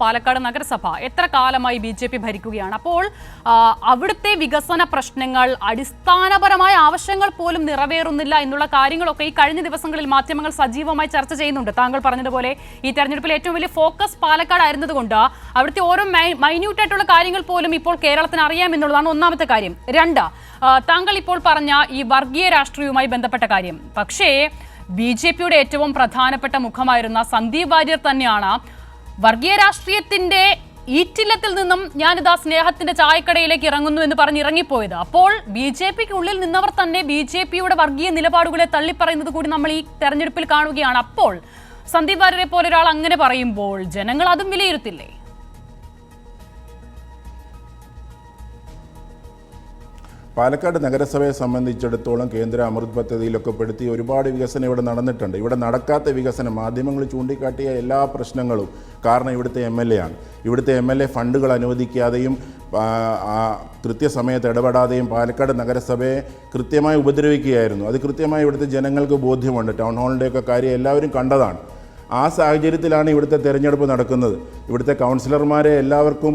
പാലക്കാട് നഗരസഭ എത്ര കാലമായി ബി ജെ പി ഭരിക്കുകയാണ്? അപ്പോൾ അവിടുത്തെ വികസന പ്രശ്നങ്ങൾ അടിസ്ഥാനപരമായ ആവശ്യങ്ങൾ പോലും നിറവേറുന്നില്ല എന്നുള്ള കാര്യങ്ങളൊക്കെ ഈ കഴിഞ്ഞ ദിവസങ്ങളിൽ മാധ്യമങ്ങൾ സജീവമായി ചർച്ച ചെയ്യുന്നുണ്ട്. താങ്കൾ പറഞ്ഞതുപോലെ ഈ തെരഞ്ഞെടുപ്പിൽ ഏറ്റവും വലിയ ഫോക്കസ് പാലക്കാട് ആയിരുന്നതുകൊണ്ട് അവിടുത്തെ ഓരോ മൈന്യൂട്ട് ആയിട്ടുള്ള കാര്യങ്ങൾ പോലും ഇപ്പോൾ കേരളത്തിന് അറിയാം എന്നുള്ളതാണ് ഒന്നാമത്തെ കാര്യം. രണ്ട് താങ്കൾ ഇപ്പോൾ പറഞ്ഞ ഈ വർഗീയ രാഷ്ട്രീയവുമായി ബന്ധപ്പെട്ട കാര്യം. പക്ഷേ ബി ജെ പിയുടെ ഏറ്റവും പ്രധാനപ്പെട്ട മുഖമായിരുന്ന സന്ദീപ് വാര്യർ തന്നെയാണ് വർഗീയ രാഷ്ട്രീയത്തിന്റെ ഈറ്റില്ലത്തിൽ നിന്നും ഞാനിതാ സ്നേഹത്തിന്റെ ചായക്കടയിലേക്ക് ഇറങ്ങുന്നു എന്ന് പറഞ്ഞ് ഇറങ്ങിപ്പോയത്. അപ്പോൾ ബി ജെ പിക്ക് ഉള്ളിൽ നിന്നവർ തന്നെ ബി ജെ പിയുടെ വർഗീയ നിലപാടുകളെ തള്ളിപ്പറയുന്നത് കൂടി നമ്മൾ ഈ തെരഞ്ഞെടുപ്പിൽ കാണുകയാണ്. അപ്പോൾ സന്ദീപ് വാര്യരെ പോലെ ഒരാൾ അങ്ങനെ പറയുമ്പോൾ ജനങ്ങൾ അതും വിലയിരുത്തില്ലേ? പാലക്കാട് നഗരസഭയെ സംബന്ധിച്ചിടത്തോളം കേന്ദ്ര അമൃത് പദ്ധതിയിലൊക്കെ പെടുത്തി ഒരുപാട് വികസനം ഇവിടെ നടന്നിട്ടുണ്ട്. ഇവിടെ നടക്കാത്ത വികസനം മാധ്യമങ്ങൾ ചൂണ്ടിക്കാട്ടിയ എല്ലാ പ്രശ്നങ്ങളും കാരണം ഇവിടുത്തെ എം എൽ എ ആണ്. ഇവിടുത്തെ എം എൽ എ ഫണ്ടുകൾ അനുവദിക്കാതെയും കൃത്യസമയത്ത് ഇടപെടാതെയും പാലക്കാട് നഗരസഭയെ കൃത്യമായി ഉപദ്രവിക്കുകയായിരുന്നു. അത് കൃത്യമായി ഇവിടുത്തെ ജനങ്ങൾക്ക് ബോധ്യമുണ്ട്. ടൗൺ ഹാളിന്റെയൊക്കെ കാര്യം എല്ലാവരും കണ്ടതാണ്. ആ സാഹചര്യത്തിലാണ് ഇവിടുത്തെ തെരഞ്ഞെടുപ്പ് നടക്കുന്നത്. ഇവിടുത്തെ കൗൺസിലർമാരെ എല്ലാവർക്കും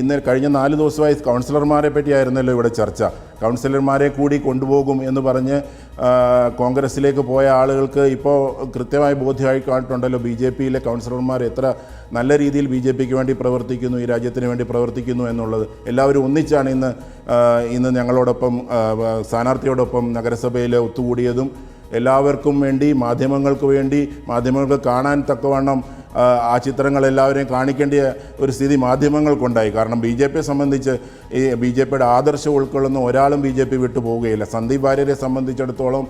ഇന്ന് കഴിഞ്ഞ നാല് ദിവസമായി കൗൺസിലർമാരെ പറ്റിയായിരുന്നല്ലോ ഇവിടെ ചർച്ച. കൗൺസിലർമാരെ കൂടി കൊണ്ടുപോകും എന്ന് പറഞ്ഞ് കോൺഗ്രസ്സിലേക്ക് പോയ ആളുകൾക്ക് ഇപ്പോൾ കൃത്യമായി ബോധ്യമായി കാണിട്ടുണ്ടല്ലോ ബി ജെ പിയിലെ കൗൺസിലർമാർ എത്ര നല്ല രീതിയിൽ ബി ജെ പിക്ക് വേണ്ടി പ്രവർത്തിക്കുന്നു ഈ രാജ്യത്തിന് വേണ്ടി പ്രവർത്തിക്കുന്നു എന്നുള്ളത്. എല്ലാവരും ഒന്നിച്ചാണ് ഇന്ന് ഇന്ന് ഞങ്ങളോടൊപ്പം സ്ഥാനാർത്ഥിയോടൊപ്പം നഗരസഭയിൽ ഒത്തുകൂടിയതും. എല്ലാവർക്കും വേണ്ടി മാധ്യമങ്ങൾക്ക് വേണ്ടി മാധ്യമങ്ങൾക്ക് കാണാൻ തക്കവണ്ണം ആ, ചിത്രങ്ങളെല്ലാവരെയും ചിത്രങ്ങൾ എല്ലാവരെയും കാണിക്കേണ്ട ഒരു സ്ഥിതി മാധ്യമങ്ങൾക്കുണ്ടായി. കാരണം ബി ജെ പിയെ സംബന്ധിച്ച് ഈ ബി ജെ പിയുടെ ആദർശം ഉൾക്കൊള്ളുന്ന ഒരാളും ബി ജെ പി വിട്ടു പോവുകയില്ല. സന്ദീപ് വാര്യരെ സംബന്ധിച്ചിടത്തോളം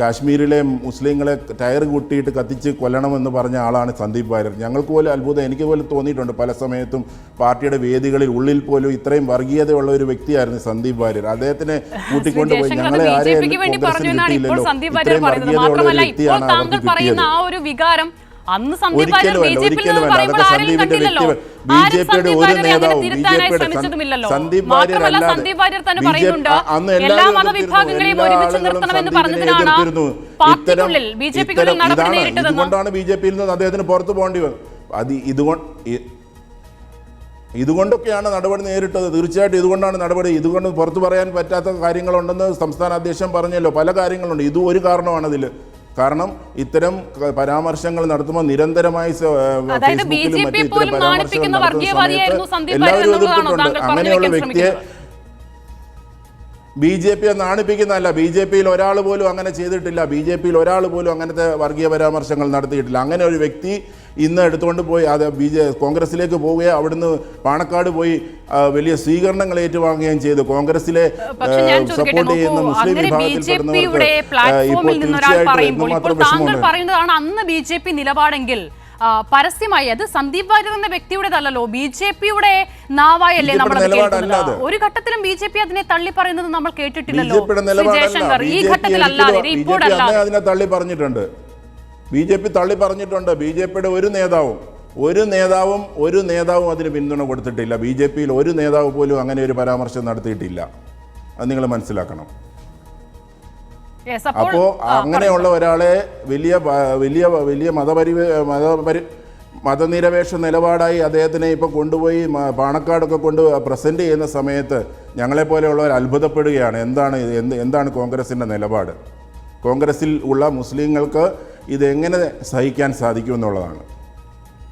കാശ്മീരിലെ മുസ്ലിങ്ങളെ ടയർ കൂട്ടിയിട്ട് കത്തിച്ച് കൊല്ലണമെന്ന് പറഞ്ഞ ആളാണ് സന്ദീപ് വാര്യർ. ഞങ്ങൾക്ക് പോലും അത്ഭുതം എനിക്ക് പോലും തോന്നിയിട്ടുണ്ട്. പല സമയത്തും പാർട്ടിയുടെ വേദികളിൽ ഉള്ളിൽ പോലും ഇത്രയും വർഗീയതയുള്ള ഒരു വ്യക്തിയായിരുന്നു സന്ദീപ് വാര്യർ. അദ്ദേഹത്തിനെ കൂട്ടിക്കൊണ്ടുപോയി ഞങ്ങളെ ആരെയും ഇത്രയും വർഗീയതയുള്ള വ്യക്തിയാണ് അവർക്ക് കിട്ടിയത്. അന്ന് സന്ദീപ് വാര്യർ ബി ജെ പിയിൽ നിന്ന് ഒരിക്കലുമല്ല പറയുമ്പോൾ അതൊക്കെ ആരെയും കണ്ടില്ലല്ലോ. ബി ജെ പിയുടെ ഒരു നേതാവും ബി ജെ പിയുടെ ശ്രമിച്ചതുമില്ലല്ലോ സന്ദീപ് വാര്യർ മാത്രമല്ല അല്ലാതെ തന്നെ ബി ജെ അന്ന് എല്ലാ മതവിഭാഗങ്ങളെയും ഒരുമിച്ച് നിർത്തണമെന്ന് പറഞ്ഞതിനാണ് എതിർത്തിരുന്നു. പാർട്ടിക്കുള്ളിൽ ബി ജെ പിക്കുള്ളിൽ ഇത്തരം- നടപടി ഇതാണ് നേരിട്ടതെന്ന് ഇതുകൊണ്ടാണ് ബി ജെ പിയിൽ നിന്ന് അദ്ദേഹത്തിന് പുറത്തു പോകേണ്ടി വന്നത് അത് ഇതുകൊണ്ട് ഇതുകൊണ്ടൊക്കെയാണ് നടപടി നേരിട്ടത്. തീർച്ചയായിട്ടും ഇതുകൊണ്ടാണ് നടപടി. ഇതുകൊണ്ട് പുറത്തു പറയാൻ പറ്റാത്ത കാര്യങ്ങളുണ്ടെന്ന് സംസ്ഥാന അധ്യക്ഷൻ പറഞ്ഞല്ലോ. പല കാര്യങ്ങളുണ്ട്. ഇതും ഒരു കാരണമാണ് അതിൽ കാരണം ഇത്തരം പരാമർശങ്ങൾ നടത്തുമ്പോൾ നിരന്തരമായി ഫേസ്ബുക്കിലും മറ്റും ഇത്തരം പരാമർശങ്ങൾ നടത്തുന്ന സമയത്ത് എല്ലാവരും എതിർത്തിട്ടുണ്ട് അങ്ങനെയുള്ള വ്യക്തിയെ? ബി ജെ പിയെ നാണിപ്പിക്കുന്നതല്ല. ബി ജെ പിയിൽ ഒരാൾ പോലും അങ്ങനെ ചെയ്തിട്ടില്ല. ബി ജെ പിയിൽ ഒരാൾ പോലും അങ്ങനത്തെ വർഗീയ പരാമർശങ്ങൾ നടത്തിയിട്ടില്ല. അങ്ങനെ ഒരു വ്യക്തി ഇന്ന് എടുത്തുകൊണ്ട് പോയി അത് ബി ജെ കോൺഗ്രസിലേക്ക് പോവുകയും അവിടുന്ന് പാണക്കാട് പോയി വലിയ സ്വീകരണങ്ങൾ ഏറ്റുവാങ്ങുകയും ചെയ്തു. കോൺഗ്രസിലെ സപ്പോർട്ട് ചെയ്യുന്ന മുസ്ലിം വിഭാഗത്തിൽപ്പെടുന്നവർക്ക് ഇപ്പോൾ ഒരാൾ തീർച്ചയായിട്ടും പറയുമ്പോൾ എന്തുമാത്രം താങ്കൾ വിഷമമുണ്ട്. പറയുന്നതാണ് അന്ന് ബി ജെ പി നിലപാടെങ്കിൽ പരസ്യമായി. അത് സന്ദീപ് വാര്യർ എന്ന വ്യക്തിയുടേതല്ലോ ബി ജെ പിയുടെ നാവായല്ലേ നമ്മൾ ഒരു ഘട്ടത്തിലും ബി ജെ പി അതിനെ തള്ളി പറയുന്നത് നമ്മൾ കേട്ടിട്ടില്ലല്ലോ. ജയശങ്കർ ഈ ഘട്ടത്തിലല്ലാതെ ഇപ്പോഴല്ലാതെ അതിനെ തള്ളി പറഞ്ഞിട്ടുണ്ട്. ബി ജെ പി തള്ളി പറഞ്ഞിട്ടുണ്ട്. ബി ജെ പിയുടെ ഒരു നേതാവും ഒരു നേതാവും ഒരു നേതാവും അതിന് പിന്തുണ കൊടുത്തിട്ടില്ല. ബി ജെ പിയിൽ ഒരു നേതാവ് പോലും അങ്ങനെ ഒരു പരാമർശം നടത്തിയിട്ടില്ല. അത് നിങ്ങൾ മനസ്സിലാക്കണം. അപ്പോൾ അങ്ങനെയുള്ള ഒരാളെ വലിയ വലിയ വലിയ മതപരി മതപരി മതനിരപേക്ഷ നിലപാടായി അദ്ദേഹത്തിനെ ഇപ്പോൾ കൊണ്ടുപോയി പാണക്കാടൊക്കെ കൊണ്ട് പ്രസന്റ് ചെയ്യുന്ന സമയത്ത് ഞങ്ങളെപ്പോലെയുള്ളവർ അത്ഭുതപ്പെടുകയാണ്. എന്താണ് എന്ത് എന്താണ് കോൺഗ്രസിന്റെ നിലപാട്? കോൺഗ്രസിൽ ഉള്ള മുസ്ലിങ്ങൾക്ക് ഇതെങ്ങനെ സഹിക്കാൻ സാധിക്കുമെന്നുള്ളതാണ്.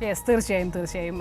തീർച്ചയായും തീർച്ചയായും.